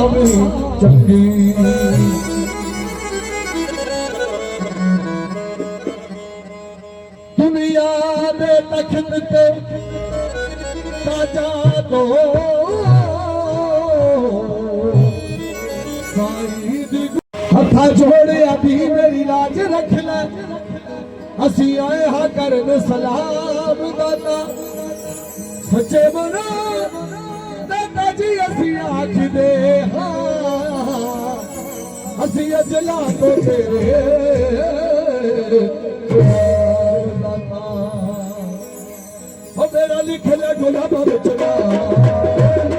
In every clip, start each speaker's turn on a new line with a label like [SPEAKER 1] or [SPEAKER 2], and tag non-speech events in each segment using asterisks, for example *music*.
[SPEAKER 1] ਆਵੇ ਚੰਗੀ ਦੁਨੀਆ ਦੇ ਤਖਤ ਤੇ ਤਾਜਾ ਦੋ ਹੱਥਾਂ ਜੋੜਿਆ ਵੀ ਮੇਰੀ ਲਾਜ ਰੱਖ ਲੈ। ਅਸੀਂ ਆਏ ਹਾਂ ਕਰਨ ਸਲਾਮ ਦਾਤਾ। ਸੱਚੇ ਮਨਾ ਦਾਤਾ ਅਸੀਂ ਆਖਦੇ ਹਾਂ। ਅਸੀਂ ਅਜਲਾ ਤੋਂ ਤੇਰੇ ਹੋ ਮੇਰਾ ਲਿਖ ਲੈ ਗੁਲਾਬਾਂ ਵਿੱਚ ਮੈਂ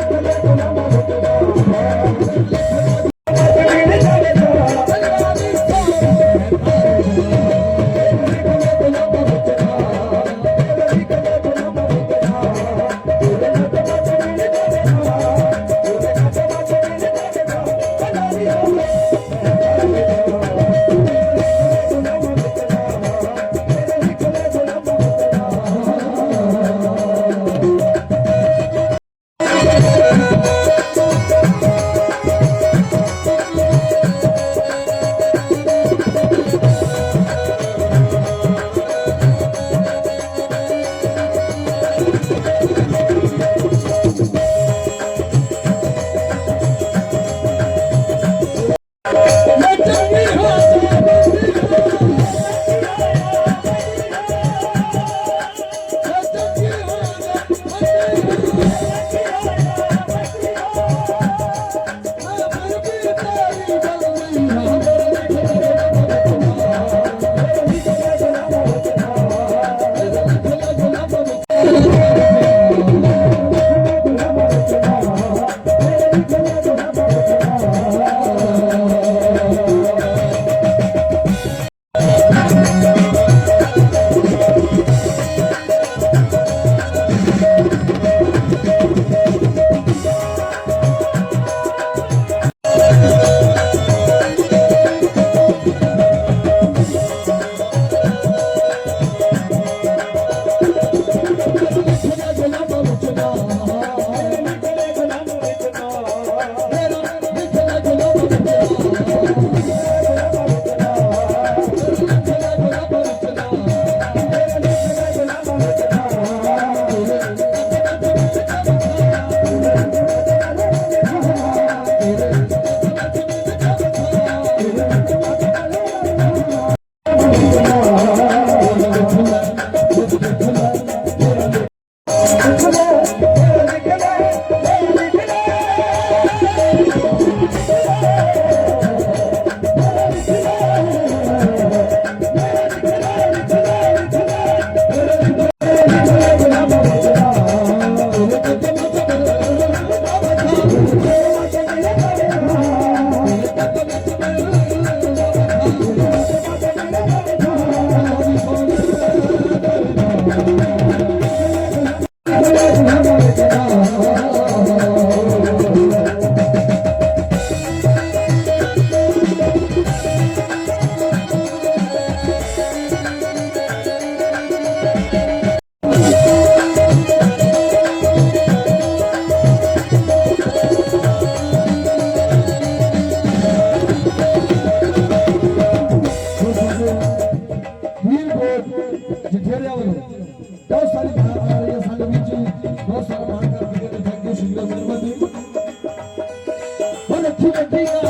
[SPEAKER 1] Thank *laughs* you. ਨੇ ਥੈਂਕ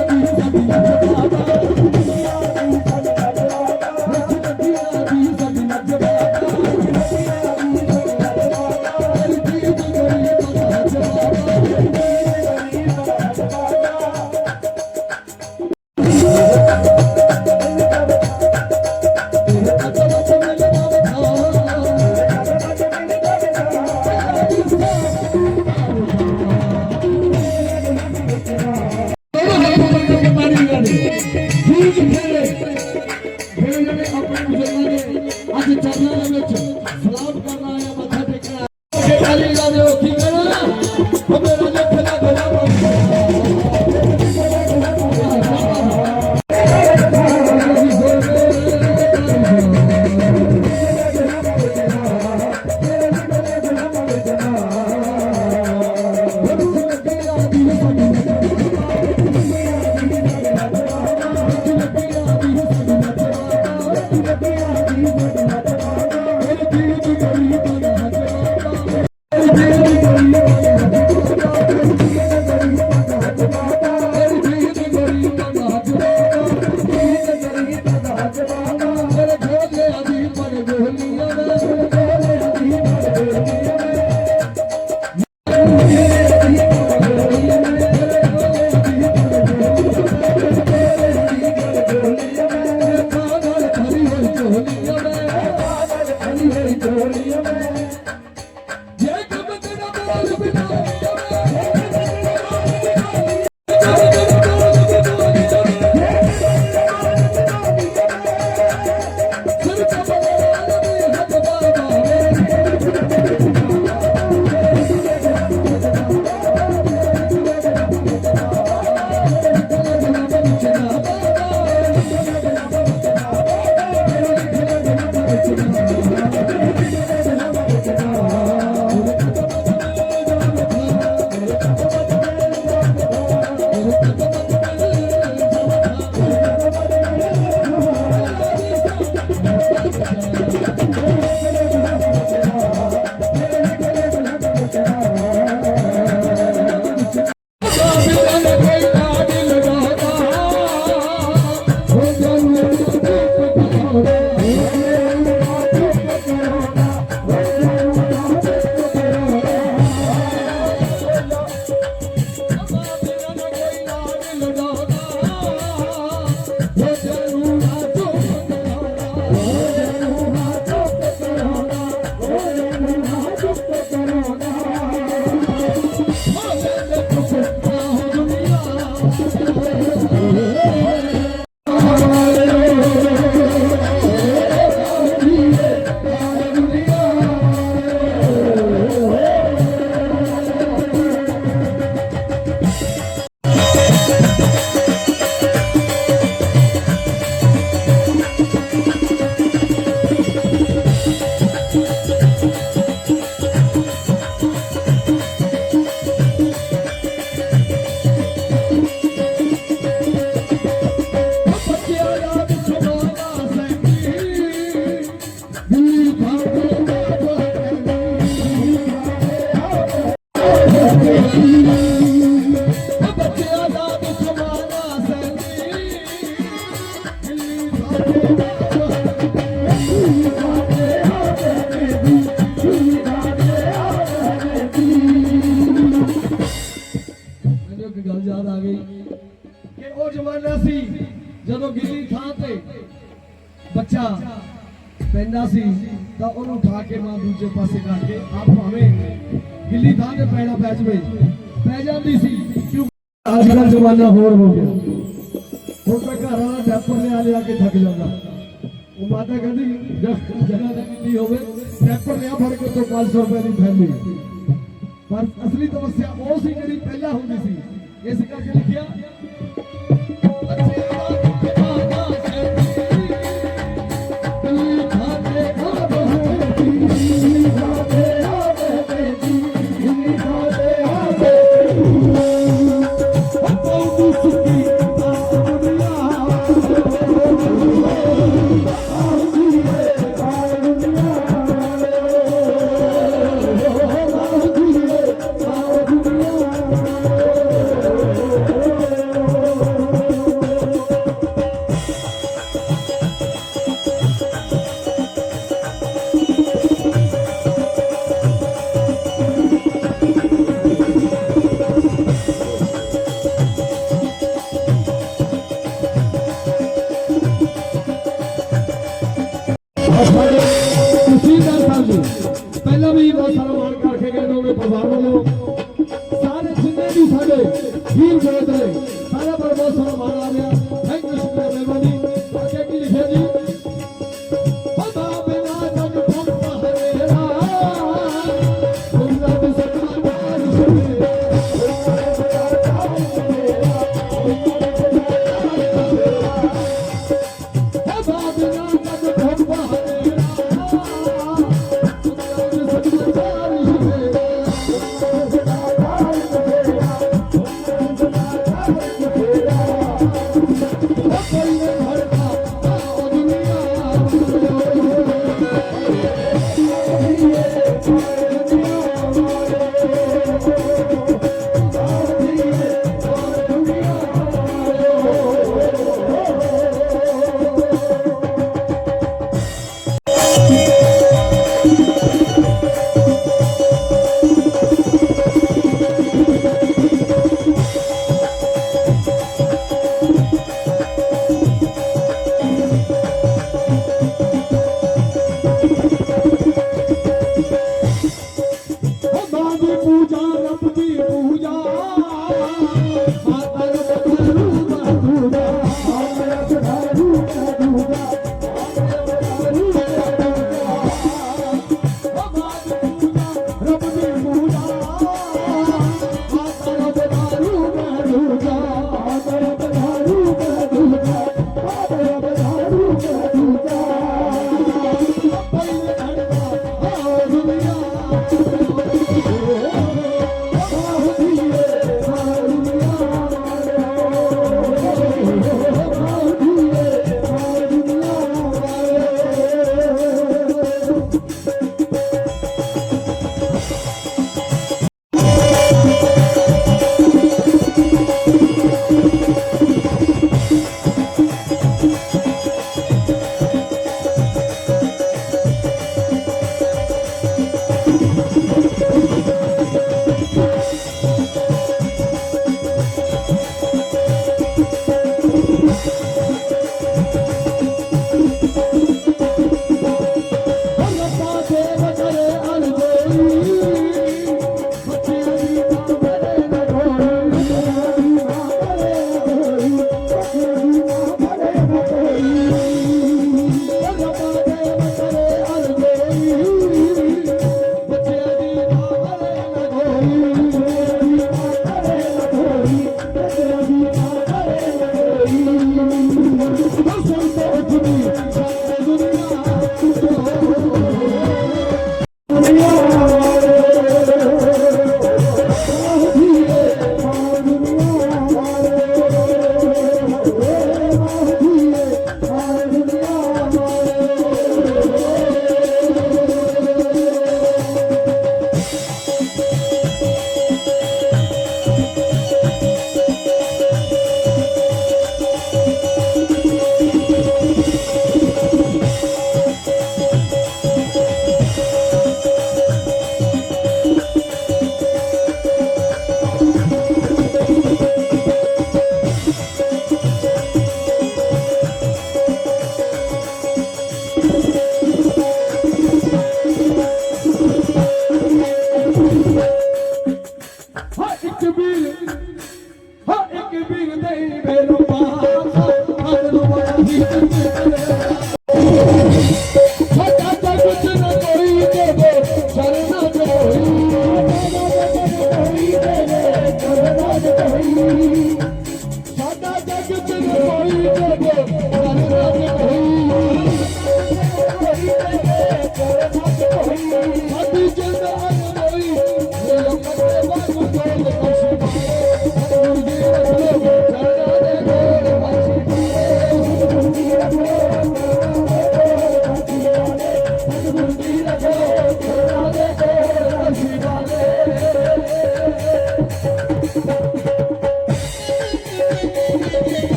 [SPEAKER 1] Thank you. ਗਿੱਲੀ ਥਾਂ ਤੇ ਬੱਚਾ ਪੈਂਦਾ ਸੀ, ਤਾਂ ਉਹਨੂੰ ਉਠਾ ਕੇ ਮਾਂ ਦੂਜੇ ਪਾਸੇ ਕਰਕੇ ਆਪ ਭਾਵੇਂ ਗਿੱਲੀ ਥਾਂ ਤੇ ਪੈਣਾ ਪੈ ਜਵੇ, ਪੈ ਜਾਂਦੀ ਸੀ ਕਿਉਂ ਅੱਜ ਕੱਲ੍ਹ ਜ਼ਮਾਨਾ ਹੋਰ ਹੋ ਗਿਆ। ਹੁਣ ਤਾਂ ਘਰ ਵਾਲਾ ਡੈਪਰ ਲਿਆ ਲਿਆ ਕੇ ਥੱਕ ਜਾਂਦਾ। ਉਹ ਮਾਤਾ ਕਹਿੰਦੀ, ਜਦ ਜਗ੍ਹਾ ਤੇ ਕਿੰਨੀ ਹੋਵੇ ਡੈਪਰ ਲਿਆ ਫੜ ਕੇ ਤੋਂ 500 ਰੁਪਏ ਦੀ ਥੈਲੀ ਪਰ ਅਸਲੀ ਸਮੱਸਿਆ ਉਹ ਸੀ ਜਿਹੜੀ ਪਹਿਲਾਂ ਹੁੰਦੀ ਸੀ। ਇਸ ਕਰਕੇ ਲਿਖਿਆ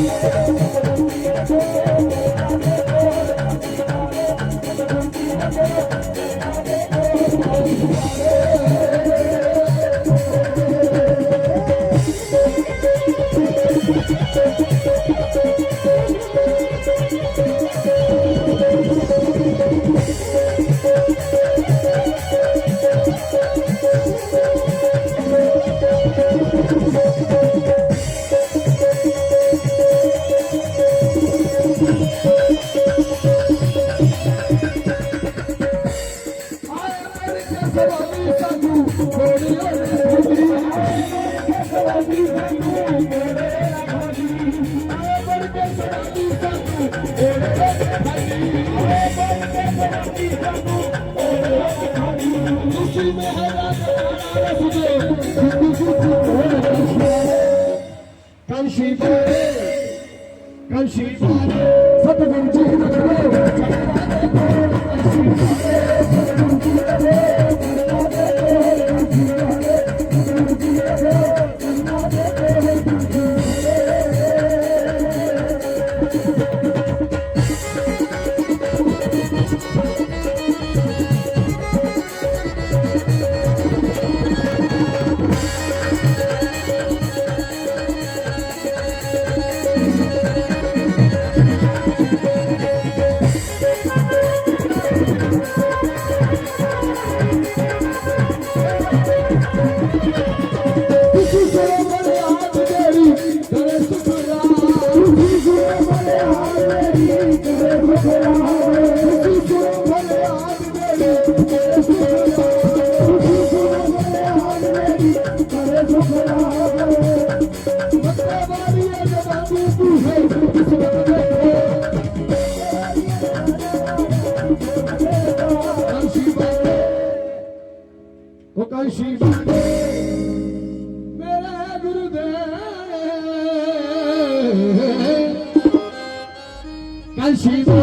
[SPEAKER 1] Thank you. Shiva.